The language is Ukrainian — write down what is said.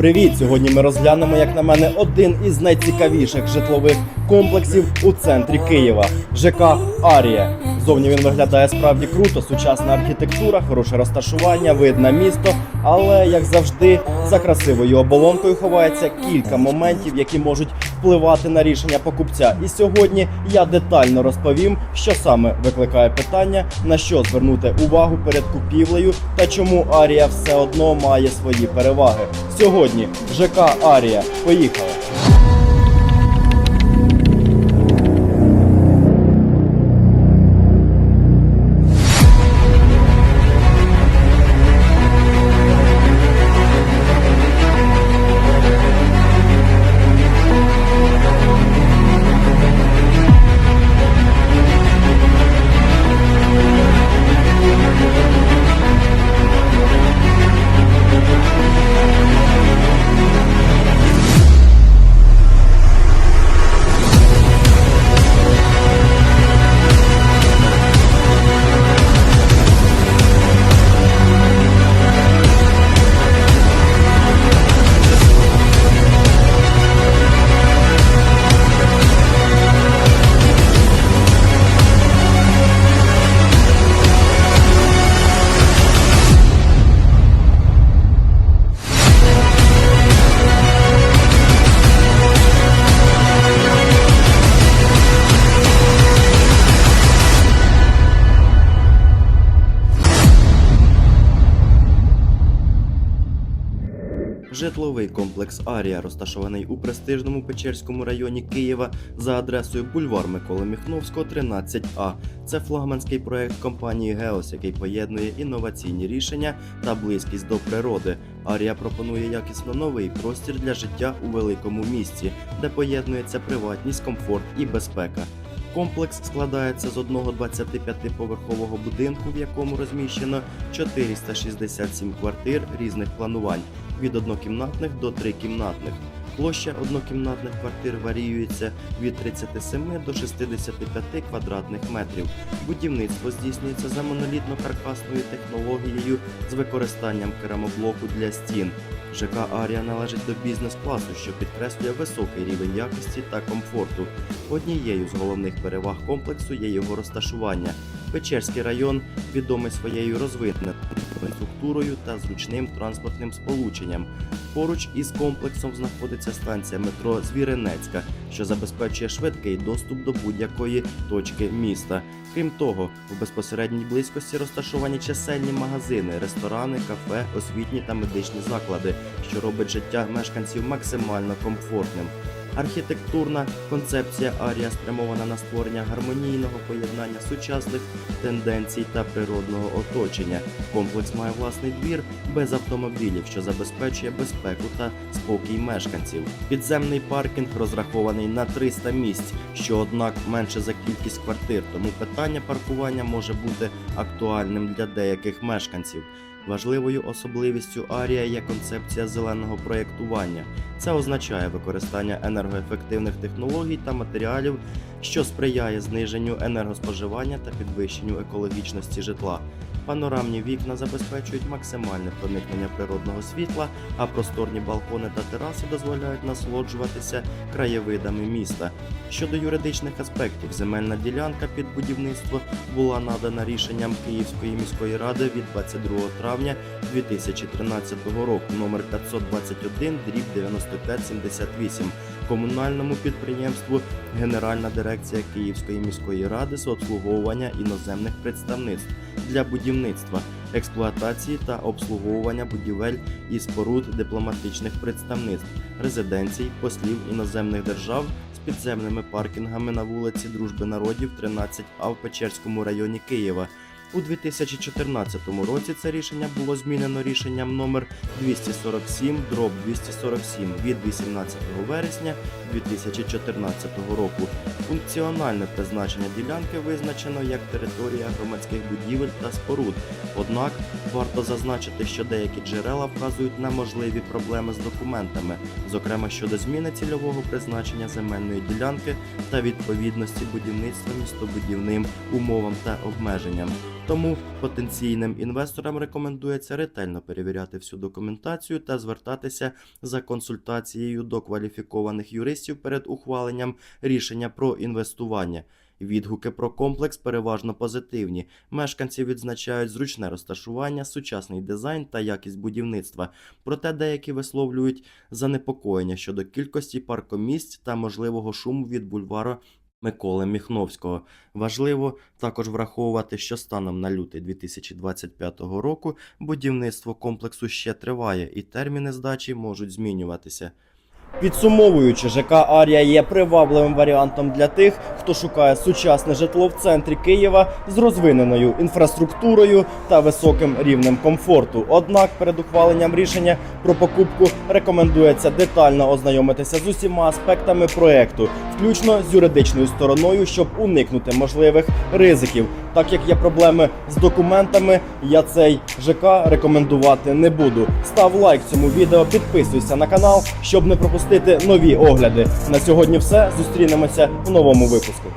Привіт! Сьогодні ми розглянемо, як на мене, один із найцікавіших житлових комплексів у центрі Києва ЖК Арія. Зовні він виглядає справді круто, сучасна архітектура, хороше розташування, видна місто. Але як завжди, за красивою оболонкою ховається кілька моментів, які можуть впливати на рішення покупця. І сьогодні я детально розповім, що саме викликає питання, на що звернути увагу перед купівлею та чому Арія все одно має свої переваги. Сьогодні ЖК Арія. Поїхали. Житловий комплекс Арія розташований у престижному Печерському районі Києва за адресою бульвар Миколи Міхновського, 13А. Це флагманський проект компанії Геос, який поєднує інноваційні рішення та близькість до природи. Арія пропонує якісно новий простір для життя у великому місті, де поєднується приватність, комфорт і безпека. Комплекс складається з одного 25-поверхового будинку, в якому розміщено 467 квартир різних планувань від однокімнатних до трикімнатних. Площа однокімнатних квартир варіюється від 37 до 65 квадратних метрів. Будівництво здійснюється за монолітно-каркасною технологією з використанням керамоблоку для стін. ЖК Арія належить до бізнес-класу, що підкреслює високий рівень якості та комфорту. Однією з головних переваг комплексу є його розташування. Печерський район відомий своєю розвиненою інфраструктурою та зручним транспортним сполученням. Поруч із комплексом знаходиться станція метро Звіринецька, що забезпечує швидкий доступ до будь-якої точки міста. Крім того, в безпосередній близькості розташовані чисельні магазини, ресторани, кафе, освітні та медичні заклади, що робить життя мешканців максимально комфортним. Архітектурна концепція Арія спрямована на створення гармонійного поєднання сучасних тенденцій та природного оточення. Комплекс має власний двір без автомобілів, що забезпечує безпеку та спокій мешканців. Підземний паркінг розрахований на 300 місць, що однак менше за кількість квартир, тому питання паркування може бути актуальним для деяких мешканців. Важливою особливістю Арія є концепція зеленого проєктування. Це означає використання енергоефективних технологій та матеріалів, що сприяє зниженню енергоспоживання та підвищенню екологічності житла. Панорамні вікна забезпечують максимальне проникнення природного світла, а просторні балкони та тераси дозволяють насолоджуватися краєвидами міста. Щодо юридичних аспектів, земельна ділянка під будівництво була надана рішенням Київської міської ради від 22 травня 2013 року номер 521 дріб 9578 комунальному підприємству Генеральна дирекція Київської міської ради з обслуговування іноземних представництв для будівництва, експлуатації та обслуговування будівель і споруд дипломатичних представництв, резиденцій, послів іноземних держав з підземними паркінгами на вулиці Дружби народів 13А в Печерському районі Києва. У 2014 році це рішення було змінено рішенням номер 247 дроб 247 від 18 вересня 2014 року. Функціональне призначення ділянки визначено як територія громадських будівель та споруд. Однак варто зазначити, що деякі джерела вказують на можливі проблеми з документами, зокрема щодо зміни цільового призначення земельної ділянки та відповідності будівництва містобудівним умовам та обмеженням. Тому потенційним інвесторам рекомендується ретельно перевіряти всю документацію та звертатися за консультацією до кваліфікованих юристів перед ухваленням рішення про інвестування. Відгуки про комплекс переважно позитивні. Мешканці відзначають зручне розташування, сучасний дизайн та якість будівництва. Проте деякі висловлюють занепокоєння щодо кількості паркомісць та можливого шуму від бульвару Миколи Міхновського. Важливо також враховувати, що станом на лютий 2025 року будівництво комплексу ще триває, і терміни здачі можуть змінюватися. Підсумовуючи, ЖК Арія є привабливим варіантом для тих, хто шукає сучасне житло в центрі Києва з розвиненою інфраструктурою та високим рівнем комфорту. Однак перед ухваленням рішення про покупку рекомендується детально ознайомитися з усіма аспектами проекту, включно з юридичною стороною, щоб уникнути можливих ризиків. Так як є проблеми з документами, я цей ЖК рекомендувати не буду. Став лайк цьому відео, підписуйся на канал, щоб не пропустити нові огляди. На сьогодні все. Зустрінемося у новому випуску.